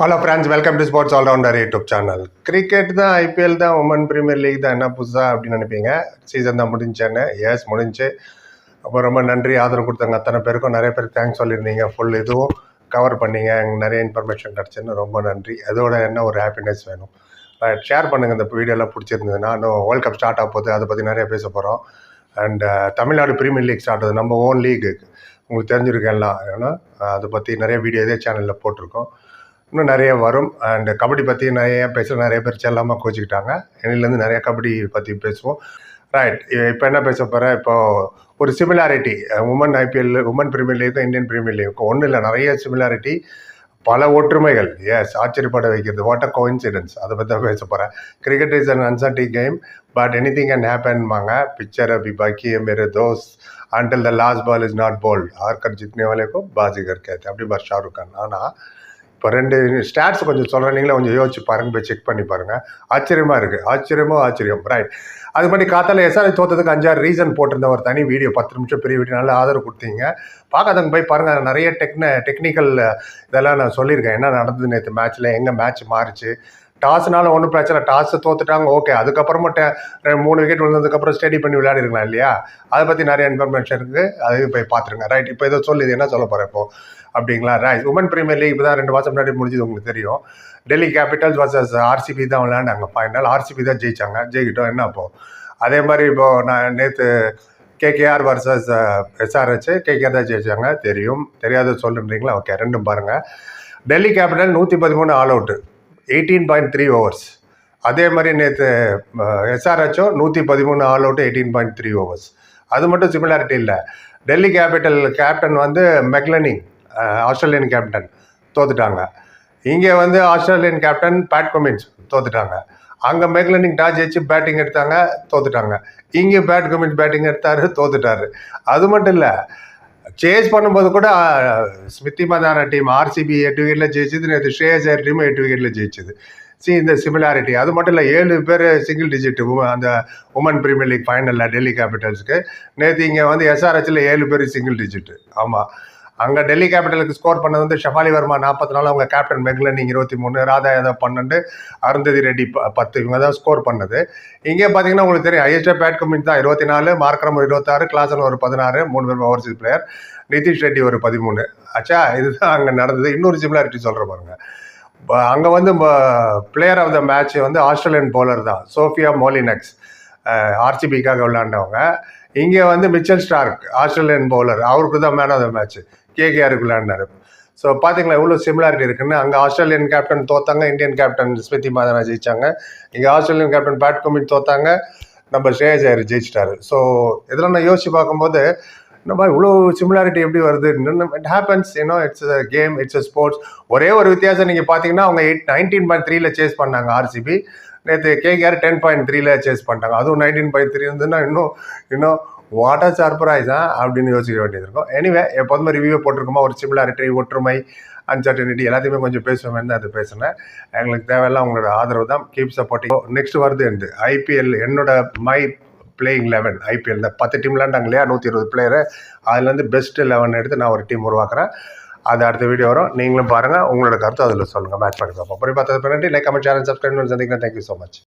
Hello friends welcome to sports allrounder YouTube channel cricket தான் IPL தான் women premier league தான் என்ன புதுசாக அப்படின்னு நினைப்பீங்க? சீசன் தான் முடிஞ்சேன்னு எஸ் முடிஞ்சு. அப்போ ரொம்ப நன்றி ஆதரவு கொடுத்தாங்க அத்தனை பேருக்கும் நிறைய பேர் தேங்க்ஸ் சொல்லியிருந்தீங்க. ஃபுல் இதுவும் கவர் பண்ணீங்க எங்களுக்கு நிறைய இன்ஃபர்மேஷன் கிடச்சுன்னு ரொம்ப நன்றி. அதோட என்ன ஒரு ஹாப்பினஸ் வேணும்? ஷேர் பண்ணுங்கள் இந்த வீடியோலாம் பிடிச்சிருந்ததுன்னா இன்னும் வேர்ல்ட் கப் ஸ்டார்ட் ஆக போகுது. அதை பற்றி நிறைய பேச போகிறோம் and uh, Tamil Nadu premier league start ஆகுது. நம்ம ஓன் லீக் உங்களுக்கு தெரிஞ்சிருக்கேன்லாம் ஏன்னா அதை பற்றி நிறைய வீடியோ இதே சேனலில் போட்டிருக்கோம். இன்னும் நிறைய வரும். அண்டு கபடி பற்றி நிறைய பேச நிறைய பேர் செல்லாமல் கோச்சிக்கிட்டாங்க. என்னிலேருந்து நிறைய கபடி பற்றி பேசுவோம். ரைட் இப்போ என்ன பேச போகிறேன் இப்போது ஒரு similarity women IPL women premier லீக்கும் Indian premier லீக்கும் ஒன்றும் இல்லை நிறைய சிமிலாரிட்டி பல ஒற்றுமைகள். எஸ் ஆச்சரியப்பட வைக்கிறது. வாட் அ கோயின்சிடன்ஸ் அதை பற்றி தான் பேச போகிறேன் cricket is an uncertain game but anything can ஹேப்பன்மாங்க picture அபி பாக்கி மெரு those. Until the last ball is not bowled ஆர்கர் ஜித்னே வாலே கோ பாஜிகர் கேத்து. அப்படி பார் ஷாருக் கான். ஆனால் இப்போ ரெண்டு ஸ்டாட்ஸ் கொஞ்சம் சொல்கிறேன் நீங்களே கொஞ்சம் யோசிச்சு பாருங்க. போய் செக் பண்ணி பாருங்க. ஆச்சரியமாக இருக்குது ஆச்சரியமோ ஆச்சரியம். ரைட் அது பண்ணி காத்தால எஸ்ஆர்ஐ தோத்ததுக்கு அஞ்சாறு ரீசன் போட்டிருந்த ஒரு தனி வீடியோ பத்து நிமிஷம் பெரிய வீடியோ நல்லா ஆதரவு கொடுத்தீங்க. பார்க்காதவங்க போய் பாருங்கள் நிறைய டெக்ன டெக்னிக்கல் இதெல்லாம் நான் சொல்லியிருக்கேன். என்ன நடந்தது நேற்று மேட்ச்சில் எங்கே மேட்ச் மாறிச்சு? டாஸ்னால ஒன்றும் பிரச்சனை டாஸ் தோத்துட்டாங்க ஓகே. அதுக்கப்புறமா டே- ரெண்டு மூணு விக்கெட் விழுந்ததுக்கப்புறம் ஸ்டடி பண்ணி விளையாடிருக்கலாம் இல்லையா? அதை பற்றி நிறைய இன்ஃபர்மேஷன் இருக்குது அது போய் பார்த்துருங்க. ரைட் இப்போ இதை சொல்லுது என்ன சொல்ல போகிறேன் இப்போ? அப்படிங்களா? ரைட் உமன் பிரீமியர் லீக் இப்போ தான் ரெண்டு மாதம் முன்னாடி முடிஞ்சது உங்களுக்கு தெரியும். டெல்லி கேபிட்டல்ஸ் வர்சஸ் ஆர்சிபி தான் விளையாண்டாங்க. ஃபைனல் ஆர்சிபி தான் ஜெயிச்சாங்க. ஜெயிக்கிட்டோம். என்ன அப்போது அதே மாதிரி இப்போது நான் நேற்று கேகேஆர் வர்சஸ் எஸ்ஆர்ஹெச் கேகேஆர் தான் ஜெயிச்சாங்க. தெரியும். தெரியாத சொல்லுன்றீங்களா ஓகே ரெண்டும் பாருங்கள் டெல்லி கேபிட்டல் நூற்றி பதிமூணு all out eighteen point three overs அதே மாதிரி நேற்று எஸ்ஆர்ஹெச்சோ நூற்றி பதிமூணு all out eighteen point three overs அது மட்டும் சிமிலாரிட்டி இல்லை. டெல்லி கேபிட்டல் கேப்டன் வந்து மெக்லனிங் ஆஸ்திரேலியன் கேப்டன் தோத்துட்டாங்க. இங்கே வந்து ஆஸ்திரேலியன் கேப்டன் பேட் கமின்ஸ் தோத்துட்டாங்க. அங்கே மெக்லனிங் டாஸ் ஜெயிச்சு பேட்டிங் எடுத்தாங்க தோத்துட்டாங்க. இங்கே பேட் கமின்ஸ் பேட்டிங் எடுத்தாரு தோத்துட்டாரு. அது மட்டும் இல்லை சேஸ் பண்ணும்போது கூட ஸ்மித்தி ஸ்மிருதி மதான டீம் ஆர்சிபி எட்டு விக்கெட்ல ஜெயிச்சது நேற்று ஸ்ரேயஸ் ஐயர் டீம் எட்டு விக்கெட்ல ஜெயிச்சது. சி இந்த சிமிலாரிட்டி அது மட்டும் இல்லை ஏழு பேர் சிங்கிள் டிஜிட் அந்த உமன் பிரீமியர் லீக் ஃபைனலில் டெல்லி கேபிட்டல்ஸுக்கு நேற்று இங்கே வந்து எஸ்ஆர்ஹெச்சில் ஏழு பேர் சிங்கிள் டிஜிட் ஆமாம் அங்கே டெல்லி கேபிட்டலுக்கு ஸ்கோர் பண்ணது வந்து ஷஃபாலி வர்மா நாற்பத்தி நாலு அவங்க கேப்டன் மெக்லனிங் இருபத்தி மூணு ராதா யாதவ் பன்னெண்டு அருந்ததி ரெட்டி ப- பத்து இவங்க தான் ஸ்கோர் பண்ணது. இங்கே பார்த்தீங்கன்னா உங்களுக்கு தெரியும் ஹையஸ்ட் பேட் கமிட் தான் இருபத்தி நாலு மார்க்ரம் இருபத்தாறு கிளாசன் ஒரு பதினாறு மூணு பேர் ஓவர்சீஸ் பிளேயர் நிதிஷ் ரெட்டி ஒரு பதிமூணு. ஆச்சா இதுதான் அங்கே நடந்தது. இன்னொரு சிமிலாரிட்டி சொல்கிற பாருங்க. அங்கே வந்து பிளேயர் ஆஃப் த மேட்ச் வந்து ஆஸ்திரேலியன் பவுலர் தான் சோஃபியா மோலினக்ஸ். ஆர்சிபிக்காக விளையாண்டவங்க. இங்கே வந்து மிச்சல் ஸ்டார்க் ஆஸ்திரேலியன் பவுலர் அவருக்கு தான் மேன் ஆஃப் த மேட்ச் கேகேஆருக்கு விளையாடினாரு. ஸோ பார்த்தீங்களா எவ்வளோ சிமிலாரிட்டி இருக்குன்னு? அங்கே ஆஸ்திரேலியன் கேப்டன் தோத்தாங்க இந்தியன் கேப்டன் ஸ்மிருதி மாதனா ஜெயிச்சாங்க. இங்கே ஆஸ்திரேலியன் கேப்டன் பேட் கமின் தோத்தாங்க நம்ம ஸ்ரேயஸ் ஐயர் ஜெயிச்சிட்டாரு. ஸோ இதெல்லாம் நான் யோசிச்சு பார்க்கும்போது நம்ம இவ்வளோ சிமிலாரிட்டி எப்படி வருது? It happens you know it's a game it's a sports ஒரே ஒரு வித்தியாசம் நீங்கள் பார்த்தீங்கன்னா அவங்க எயிட் நைன்டீன் பாயிண்ட் த்ரீல சேஸ் பண்ணாங்க ஆர்சிபி நேற்று கேகேஆர் டென் பாயிண்ட் த்ரீல சேஸ் பண்ணிட்டாங்க. அதுவும் நைன்டீன் பாயிண்ட் த்ரீ இருந்ததுன்னா இன்னும் இன்னும் வாட்டர் சர்ப்ரைஸா அப்படின்னு யோசிக்க வேண்டியது இருக்கும். எனிவே எப்போதுமே ரிவ்யூ போட்டிருக்கோமா? ஒரு சிமிலாரிட்டி ஒற்றுமை அன்சர்டனிட்டி எல்லாத்தையுமே கொஞ்சம் பேசுவேன் அது பேசினேன். எங்களுக்கு தேவையெல்லாம் உங்களோட ஆதரவு தான். கீப் சப்போர்ட்டிங் நெக்ஸ்ட் வருது என்று ஐபிஎல் என்னோட மை பிளேயிங் லெவன் ஐபிஎல் இந்த பத்து டீம் விளாண்டாங்க இல்லையா? நூற்றி இருபது பிளேயரு அதுலேருந்து பெஸ்ட் லெவன் எடுத்து நான் ஒரு டீம் உருவாக்குறேன். அது அடுத்த வீடியோ வரும். நீங்களும் பாருங்கள் உங்களோட கருத்து அதில் சொல்லுங்கள் மேட்ச் பண்ணி பார்ப்போம் அப்புறம் பார்த்தது பின்னாடி லைக் கமெண்ட் சேனல் சப்ஸ்கிரைப் பண்ணி சந்திக்கிறேன். Thank you so much